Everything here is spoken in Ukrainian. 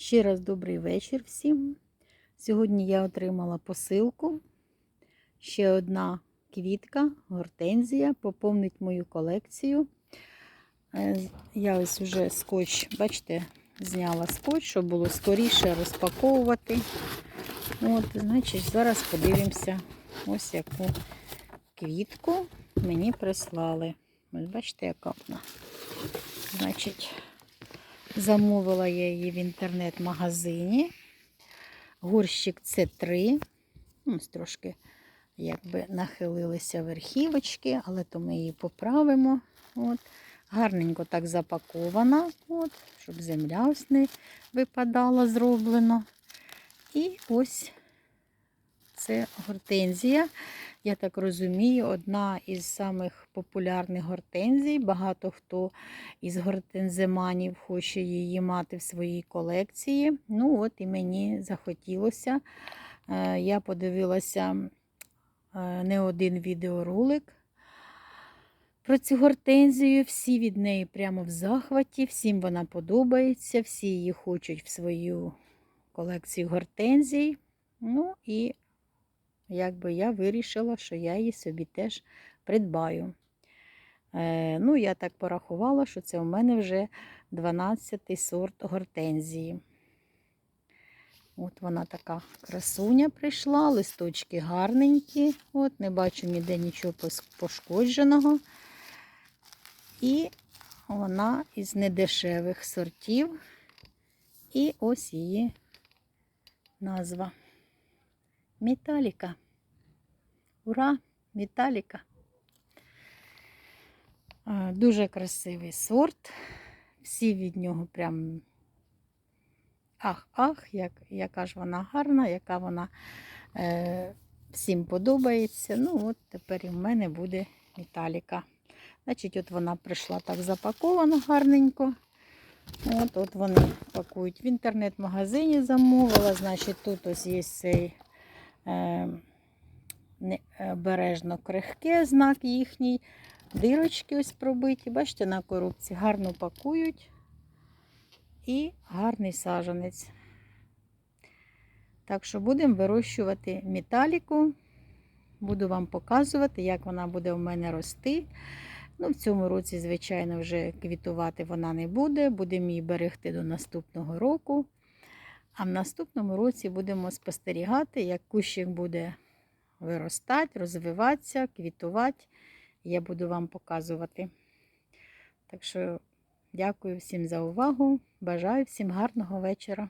Ще раз добрий вечір всім. Сьогодні я отримала посилку. Ще одна квітка, гортензія, поповнить мою колекцію. Е, Я ось уже скотч, бачите, зняла скотч, щоб було скоріше розпаковувати. От, значить, зараз подивимося, ось яку квітку мені прислали. Ось бачите, яка вона. Значить, Замовила я її в інтернет-магазині. Горщик С3. Ось трошки якби нахилилися верхівочки, але то ми її поправимо. От. Гарненько так запакована, от, щоб земля ось не випадала, зроблено. І ось це гортензія. Я так розумію, одна із самих популярних гортензій. Багато хто із гортенземанів хоче її мати в своїй колекції. Ну, от і мені захотілося. Е, Я подивилася е, не один відеоролик про цю гортензію. Всі від неї прямо в захваті, всім вона подобається, всі її хочуть в свою колекцію гортензій. Ну і якби я вирішила, що я її собі теж придбаю. Е, ну, я так порахувала, що це у мене вже 12-й сорт гортензії. От вона така красуня прийшла, листочки гарненькі, от, не бачу ніде нічого пошкодженого. І вона із недешевих сортів. І ось її назва. Металіка. Ура! Металіка. Дуже красивий сорт. Всі від нього прям ах-ах, як, яка ж вона гарна, яка вона е, всім подобається. Ну, от тепер і в мене буде металіка. Значить, от вона прийшла так запакована гарненько. От от вони пакують в інтернет-магазині, замовила. Значить, тут ось є цей бережно крихке знак їхній. Дирочки ось пробиті. Бачите, на коробці гарно пакують і гарний сажанець. Так що будемо вирощувати металіку. Буду вам показувати, як вона буде у мене рости. Ну, В цьому році, звичайно, вже квітувати вона не буде. Будемо її берегти до наступного року. А в наступному році будемо спостерігати, як кущик буде виростати, розвиватися, квітувати. Я буду вам показувати. Так що, дякую всім за увагу. Бажаю всім гарного вечора.